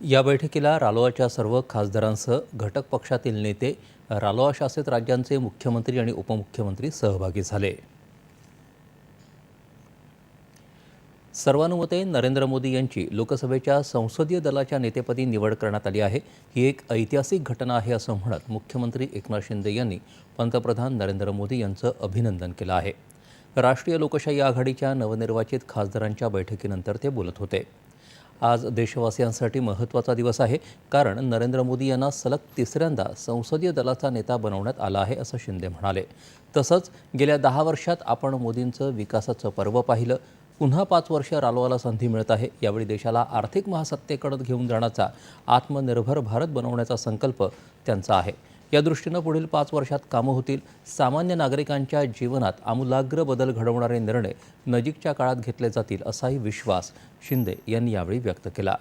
या बैठकीला रालोआच्या सर्व खासदारांसह घटक पक्षातील नेते रालोआ शासित राज्यांचे मुख्यमंत्री आणि उपमुख्यमंत्री सहभागी झाले. सर्वानुमते नरेंद्र मोदी यांची लोकसभेच्या संसदीय दलाच्या नेतेपदी निवड करण्यात आली आहे. ही एक ऐतिहासिक घटना आहे असं म्हणत मुख्यमंत्री एकनाथ शिंदे यांनी पंतप्रधान नरेंद्र मोदी यांचं अभिनंदन केलं आहे. राष्ट्रीय लोकशाही आघाडीच्या नवनिर्वाचित खासदारांच्या बैठकीनंतर ते बोलत होते. आज देशवासियांसाठी महत्त्वाचा दिवस आहे. कारण नरेंद्र मोदी यांना सलग तिसऱ्यांदा संसदीय दलाचा नेता बनवण्यात आला आहे असं शिंदे म्हणाले. तसंच गेल्या दहा वर्षात आपण मोदींचं विकासाचं पर्व पाहिलं. पुन्हा पाच वर्ष रालोआला संधी मिळत आहे. यावेळी देशाला आर्थिक महासत्तेकडे घेऊन जाण्याचा आत्मनिर्भर भारत बनवण्याचा संकल्प त्यांचा आहे. या दृष्टीनं पुढील पाच वर्षात कामं होतील. सामान्य नागरिकांच्या जीवनात आमूलाग्र बदल घडवणारे निर्णय नजीकच्या काळात घेतले जातील असाही विश्वास शिंदे यांनी यावेळी व्यक्त केला.